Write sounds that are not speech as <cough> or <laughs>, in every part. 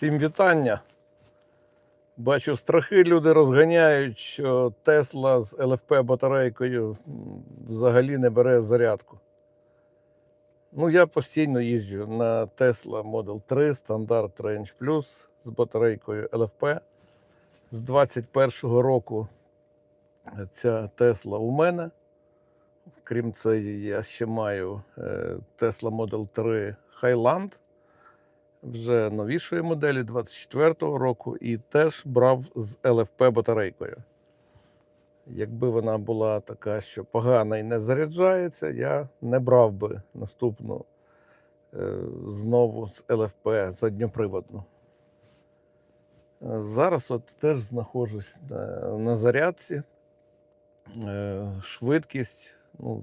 Всім вітання. Бачу, страхи люди розганяють, що Тесла з ЛФП батарейкою взагалі не бере зарядку. Ну, я постійно їжджу на Tesla Model 3 стандарт Range Plus з батарейкою ЛФП. З 21-го року ця Тесла у мене. Крім цієї, я ще маю е, Tesla Model 3 Highland вже новішої моделі 24-го року і теж брав з ЛФП батарейкою. Якби вона була така, що погана і не заряджається, я не брав би наступну е, знову з ЛФП задньоприводну. Зараз от теж знаходжусь на, на зарядці. Е, Швидкість, ну,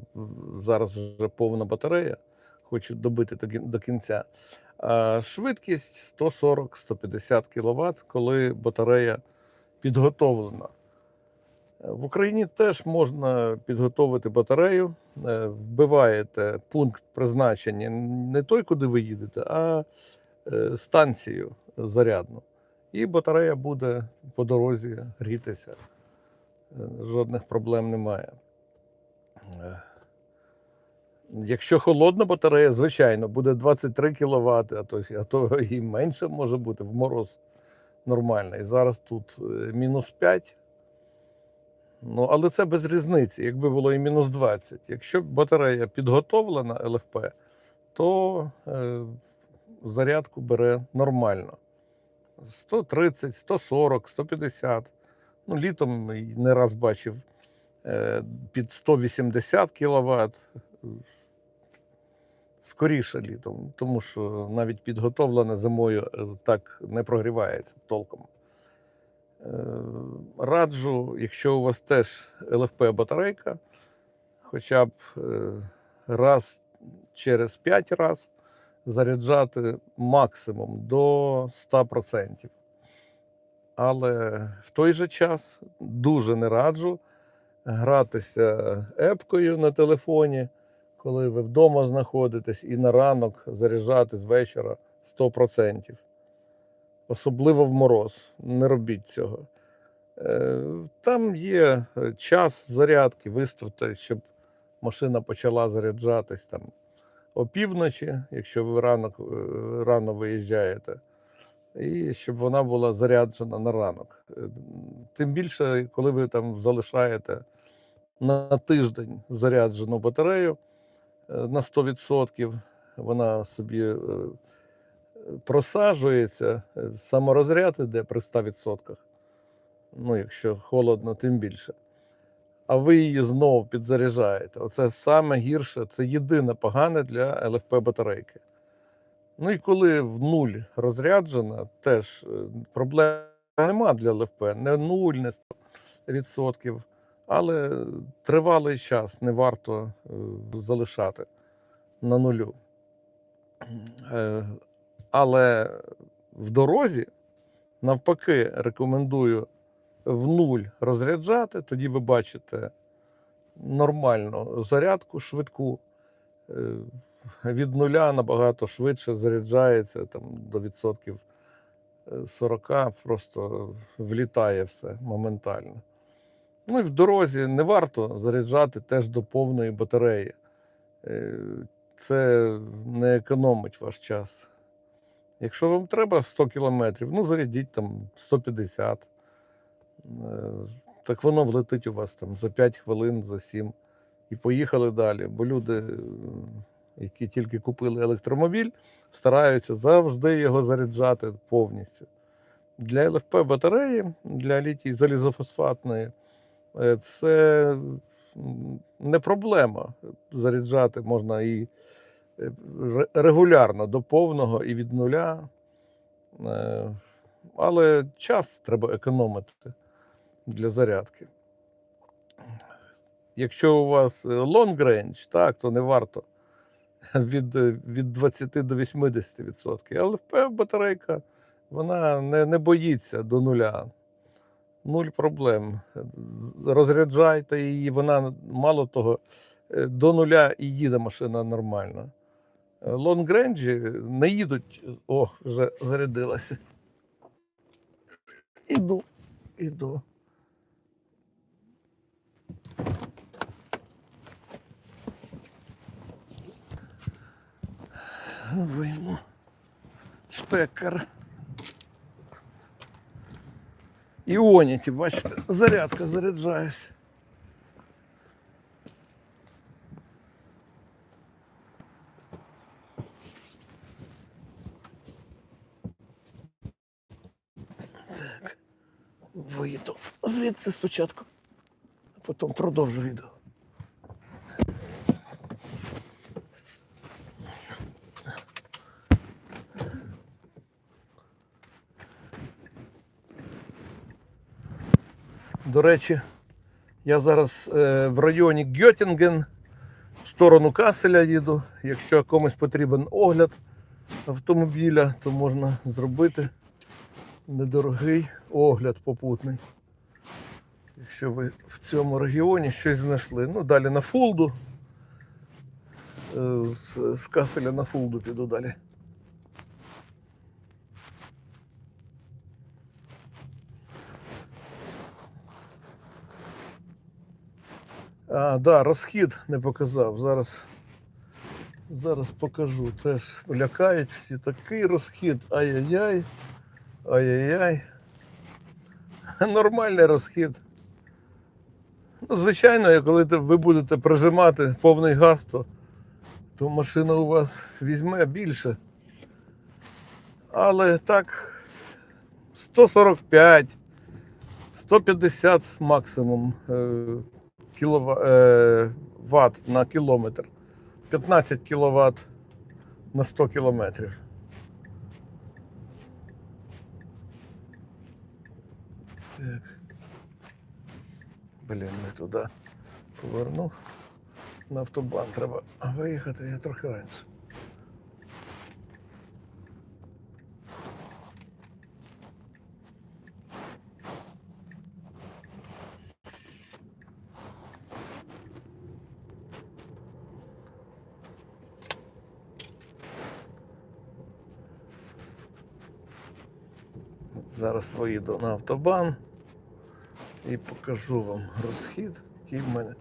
зараз вже повна батарея, хочу добити до кінця. А швидкість 140-150 кВт, коли батарея підготовлена. Е, В Україні теж можна підготовити батарею. Е, Вбиваєте пункт призначення не той, куди ви їдете, а е, станцію зарядну. І батарея буде по дорозі грітися. Е, Жодних проблем немає. Якщо холодна батарея, звичайно, буде 23 кВт, а то, а то <laughs> і менше може бути в мороз нормальний. Зараз тут е, мінус 5. Ну, але це без різниці, якби було і мінус 20. Якщо батарея підготовлена ЛФП, то е, зарядку бере нормально. 130, 140, 150. Ну, літом не раз бачив е, під 180 кВт. Скоріше літом, тому що навіть підготовлене зимою е, так не прогрівається толком. Е, Раджу, якщо у вас теж ЛФП батарейка, хоча б е, раз через 5 раз заряджати максимум до 100%. Але в той же час дуже не раджу гратися епкою на телефоні, коли ви вдома знаходитесь, і на ранок заряджати з вечора 100%. Особливо в мороз. Не робіть цього. Е, Там є е, час зарядки, виставте, щоб машина почала заряджатись там опівночі, якщо ви ранок, е, рано виїжджаєте, і щоб вона була заряджена на ранок. Тим більше, коли ви там залишаєте на тиждень заряджену батарею на 100%, вона собі е, просаджується, е, саморозряд іде при 100%. Ну, якщо холодно, тим більше. А ви її знову підзаряджаєте. Оце саме гірше, це єдине погане для ЛФП батарейки. Ну і коли в нуль розряджена, теж е, проблем нема для ЛФП. Не нуль, не 100%. Але тривалий час не варто е, залишати на нулю. Е, Але в дорозі, навпаки, рекомендую в нуль розряджати, тоді ви бачите нормальну зарядку швидку. Е, Від нуля набагато швидше заряджається там, до відсотків е, 40, просто влітає все моментально. Ну і в дорозі не варто заряджати теж до повної батареї. Е, Це не економить ваш час. Якщо вам треба 100 кілометрів, ну зарядіть там 150. Е, Так воно влетить у вас там за 5 хвилин, за 7. І поїхали далі. Бо люди, е, які тільки купили електромобіль, стараються завжди його заряджати повністю. Для ЛФП батареї, для літій залізофосфатної, це не проблема. Заряджати можна і е, регулярно до повного і від нуля. Е, Але час треба економити для зарядки. Якщо у вас е, long range, так, то не варто <laughs> від, е, від 20 до 80%. Але ЛФП батарейка вона не, не боїться до нуля. Нуль проблем. Розряджайте її, вона мало того, е, до нуля і їде машина нормально. Лонгренджі не їдуть, о, вже зарядилася. іду, іду. Вийму штекер. Іоніті, бачите, зарядка заряджаюсь. Так, вийду звідси спочатку, а потім продовжу відео. До речі, я зараз е, в районі Гьотінген в сторону Каселя їду. Якщо комусь потрібен огляд автомобіля, то можна зробити недорогий огляд попутний. Якщо ви в цьому регіоні щось знайшли. Ну, далі на Фулду. Е, З, з Каселя на Фулду піду далі. А, да, розхід не показав. Зараз, зараз покажу. Теж лякають всі такий розхід. Ай-яй-яй. Ай-яй-яй. <laughs> Нормальний розхід. Ну, звичайно, коли ви будете прижимати повний газ, то, то машина у вас візьме більше. Але так, 145, 150 максимум кілова, е, на кілометр. 15 кВт на 100 кілометрів. Так. Блін, не туди повернув. На автобан треба виїхати, я трохи раніше. Зараз виїду на автобан і покажу вам розхід, який в мене.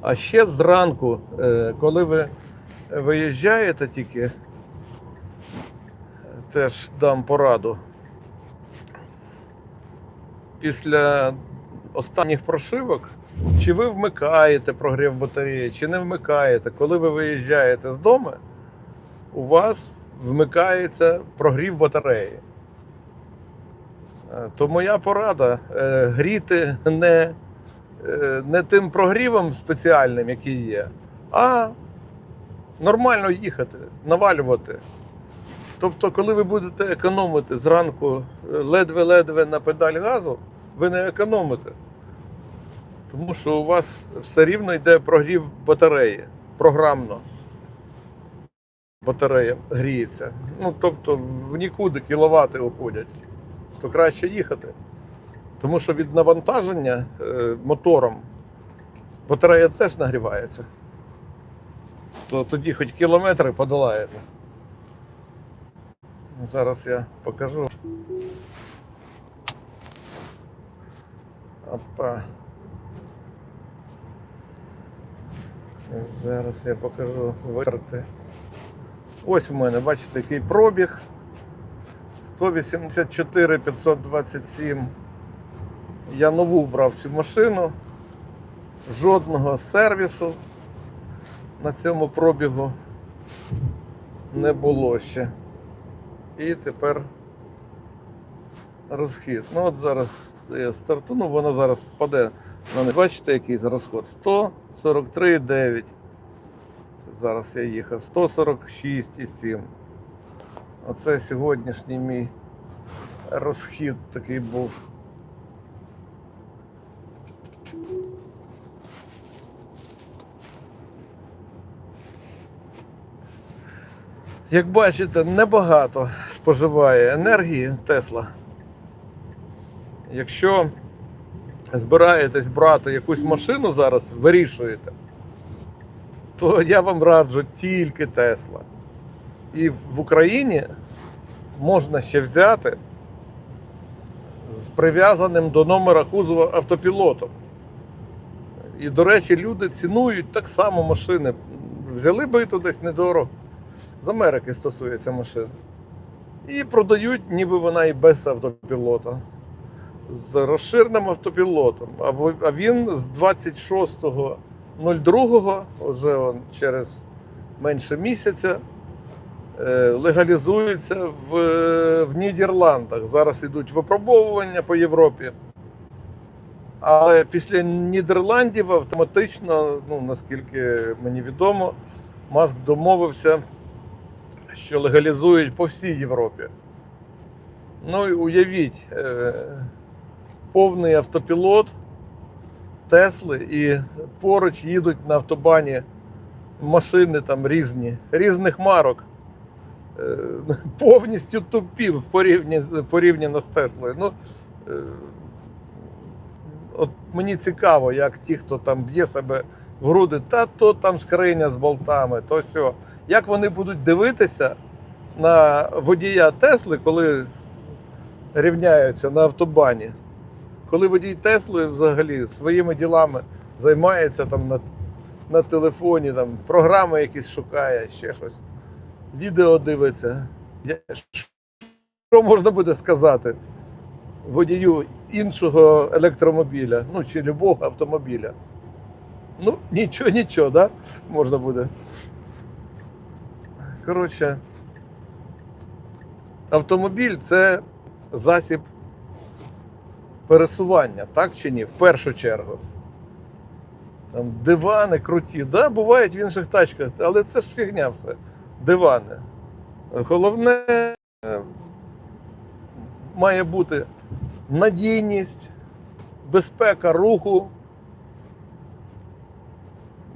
А ще зранку, е, коли ви виїжджаєте тільки, е, теж дам пораду. Після останніх прошивок, чи ви вмикаєте прогрів батареї, чи не вмикаєте, коли ви виїжджаєте з дому, у вас вмикається прогрів батареї. Е, То моя порада е, гріти не, е, не тим прогрівом спеціальним, який є, а нормально їхати, навалювати. Тобто, коли ви будете економити зранку ледве-ледве на педаль газу, ви не економите. Тому що у вас все рівно йде прогрів батареї програмно. Батарея гріється. Ну, тобто в нікуди кіловати уходять. То краще їхати. Тому що від навантаження е, мотором батарея теж нагрівається. То тоді хоч кілометри подолаєте. Зараз я покажу. Опа. Зараз я покажу витрати. Ось у мене, бачите, який пробіг. 184 527. Я нову брав цю машину. Жодного сервісу на цьому пробігу не було ще. І тепер розхід. Ну от зараз це я стартуну, воно зараз впаде на не бачите, який розход? 143,9. Це зараз я їхав 146,7. Оце сьогоднішній мій розхід такий був. Як бачите, небагато споживає енергії Тесла. Якщо збираєтесь брати якусь машину зараз, вирішуєте, то я вам раджу тільки Тесла. І в Україні можна ще взяти з прив'язаним до номера кузова автопілотом. І, до речі, люди цінують так само машини. Взяли би то десь недорого. З Америки стосується машин. І продають, ніби вона і без автопілота. З розширеним автопілотом. А він з 26.02, вже он через менше місяця, е, легалізується в, в Нідерландах. Зараз йдуть випробовування по Європі. Але після Нідерландів автоматично, ну наскільки мені відомо, Маск домовився, що легалізують по всій Європі. Ну і уявіть, е, повний автопілот Тесли і поруч їдуть на автобані машини там різні, різних марок. Е, <laughs> повністю тупі в порівні, порівняно з Теслою. Ну, е, от мені цікаво, як ті, хто там б'є себе в груди, та то там скриня з болтами, то сьо. Як вони будуть дивитися на водія Тесли, коли рівняються на автобані? Коли водій Тесли взагалі своїми ділами займається там на, на телефоні, там програми якісь шукає, ще щось, відео дивиться. Я- Що можна буде сказати водію іншого електромобіля, ну чи любого автомобіля? Ну, нічого, нічого, да? Можна буде. Коротше, автомобіль це засіб пересування, так чи ні? В першу чергу. Там дивани круті, да, бувають в інших тачках, але це ж фігня все. Дивани. Головне е, має бути надійність, безпека руху,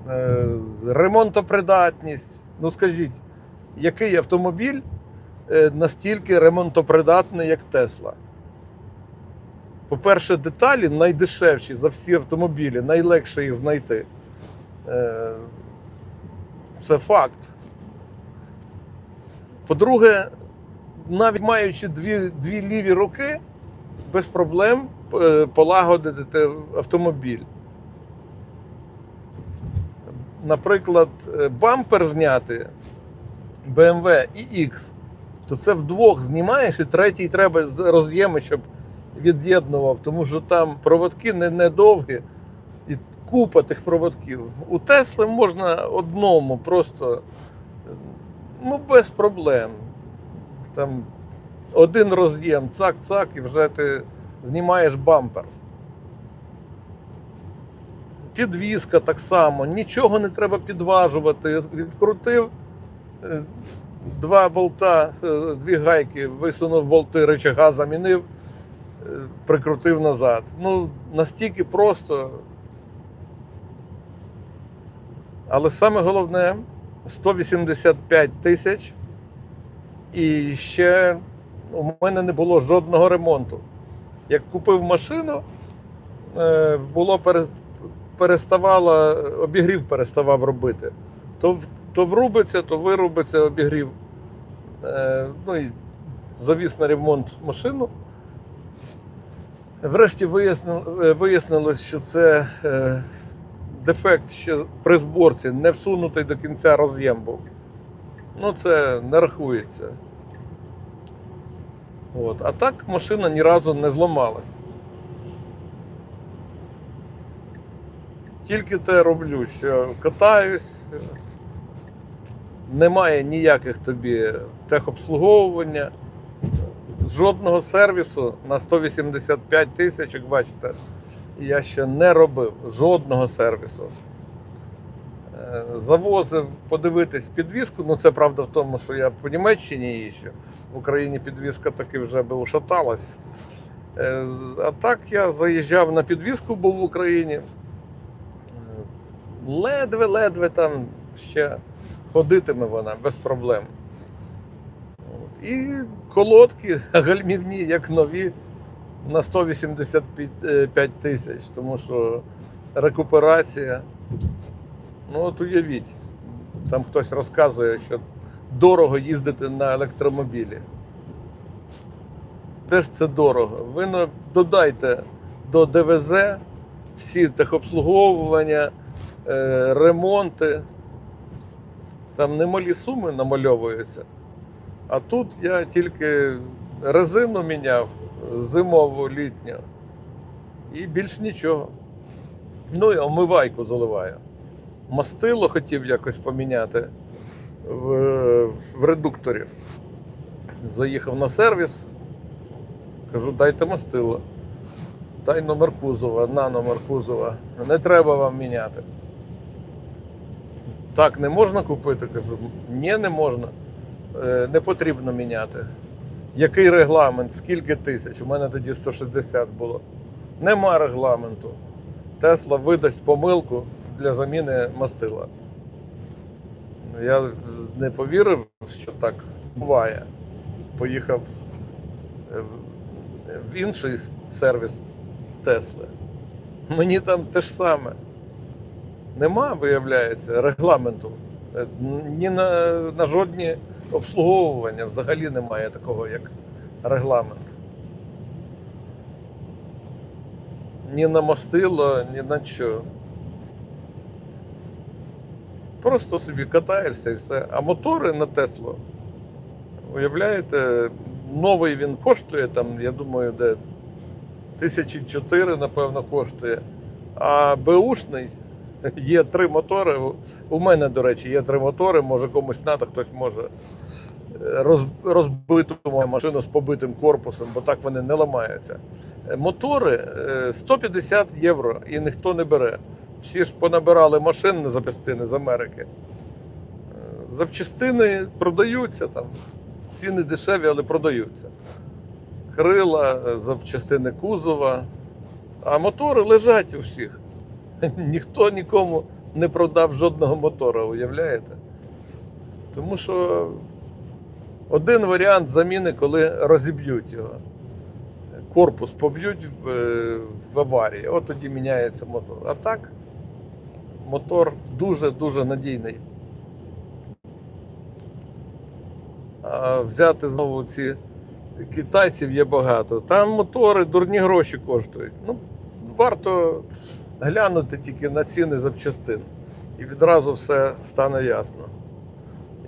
е, ремонтопридатність. Ну скажіть, який автомобіль е, настільки ремонтопридатний, як Тесла? По-перше, деталі найдешевші за всі автомобілі, найлегше їх знайти. Е, Це факт. По-друге, навіть маючи дві, дві ліві руки, без проблем е, полагодити автомобіль. Наприклад, е, бампер зняти BMW iX, то це вдвох знімаєш, і третій треба роз'єми, щоб від'єднував, тому що там проводки не, не довгі і купа тих проводків. У Тесли можна одному просто ну, без проблем. Там один роз'єм, цак-цак, і вже ти знімаєш бампер. Підвізка так само, нічого не треба підважувати. Відкрутив е, два болта, е, дві гайки, висунув болти, рычага замінив, прикрутив назад. Ну, настільки просто. Але саме головне 185 тисяч. І ще у мене не було жодного ремонту. Як купив машину, е, було переставало, обігрів переставав робити. То, то врубиться, то вирубиться обігрів. Е, Ну і завіз на ремонт машину. Врешті е, вияснилось, що це е, дефект ще при зборці, не всунутий до кінця роз'єм був. Ну, це не рахується. От. А так машина ні разу не зламалась. Тільки те роблю, що катаюсь, немає ніяких тобі техобслуговування, жодного сервісу на 185 тисяч, як бачите, я ще не робив жодного сервісу. Е, Завозив подивитись підвіску. Ну це правда в тому, що я по Німеччині їжджу. В Україні підвізка таки вже би ушаталась. Е, А так я заїжджав на підвізку, був в Україні. Ледве-ледве там ще ходитиме вона без проблем. І колодки <laughs> гальмівні, як нові, на 185 тисяч, тому що рекуперація. Ну, от уявіть, Там хтось розказує, що дорого їздити на електромобілі. Теж це дорого. Ви додайте до ДВЗ всі техобслуговування, е, ремонти. Там немалі суми намальовуються. А тут я тільки резину міняв зимову літню і більш нічого. Ну і омивайку заливаю. Мастило хотів якось поміняти в, в редукторі. Заїхав на сервіс, кажу, дайте мастило. Дай номер кузова, номер кузова. Не треба вам міняти. Так не можна купити? Кажу, ні, не можна. Е, Не потрібно міняти. Який регламент? Скільки тисяч? У мене тоді 160 було. Нема регламенту. Тесла видасть помилку для заміни мастила. Я не повірив, що так буває. Поїхав е, в інший сервіс Тесли. Мені там те ж саме. Нема, виявляється, регламенту. Е, Ні на, на жодні обслуговування взагалі немає такого, як регламент. Ні на мастило, ні на що. Просто собі катаєшся і все. А мотори на Теслу, уявляєте, новий він коштує там, я думаю, де тисячі чотири, напевно, коштує. А Бушний <laughs> є три мотори. У- мене, до речі, є три мотори, може комусь треба, хтось може е, розбиту машину з побитим корпусом, бо так вони не ламаються. Е, Мотори е, 150 євро і ніхто не бере. Всі ж понабирали машин на запчастини з Америки. Е, Запчастини продаються там. Ціни дешеві, але продаються. Крила, е, запчастини кузова. А мотори лежать у всіх. <laughs> Ніхто нікому не продав жодного мотора, уявляєте? Тому що один варіант заміни, коли розіб'ють його. Корпус поб'ють в, е, аварії, от тоді міняється мотор. А так, мотор дуже-дуже надійний. А взяти знову ці китайців є багато. Там мотори дурні гроші коштують. Ну, варто глянути тільки на ціни запчастин. І відразу все стане ясно.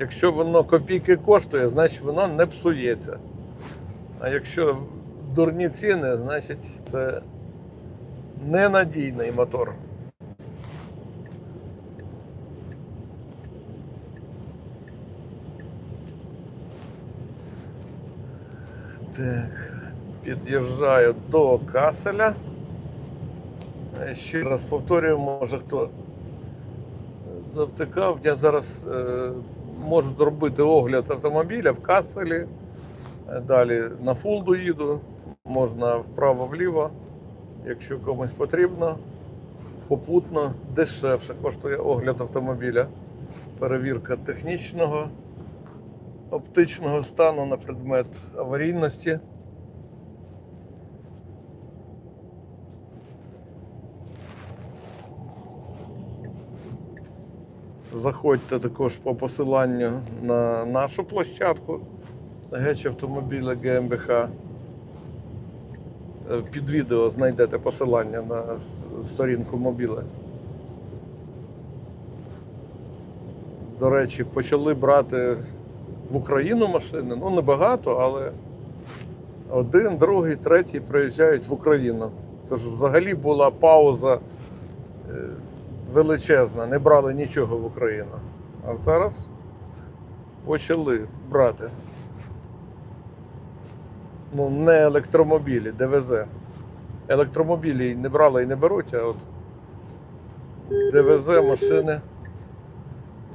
Якщо воно копійки коштує, значить воно не псується. А якщо дурні ціни, значить це ненадійний мотор. Так, під'їжджаю до Каселя. Е, Ще раз повторюю, може хто завтикав. Я зараз е, можу зробити огляд автомобіля в Каселі. Е, Далі на Фулду їду, можна вправо-вліво, якщо комусь потрібно. Попутно дешевше коштує огляд автомобіля. Перевірка технічного, оптичного стану на предмет аварійності. Заходьте також по посиланню на нашу площадку Геч автомобіля ГМБХ. Е, Під відео знайдете посилання на сторінку мобіля. До речі, почали брати в Україну машини. Ну, небагато, але один, другий, третій приїжджають в Україну. Тож взагалі була пауза величезна, не брали нічого в Україну. А зараз почали брати. Ну, не електромобілі, ДВЗ. Електромобілі не брали і не беруть, а от ДВЗ машини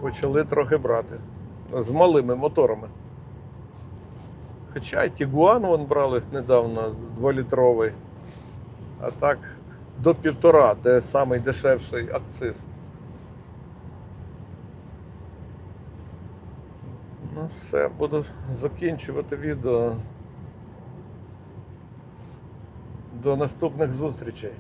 почали трохи брати. З малими моторами. Хоча Тігуан вон брали недавно 2-літровий. А так до півтора, де самий дешевший акциз. Ну, все, буду закінчувати відео. До наступних зустрічей.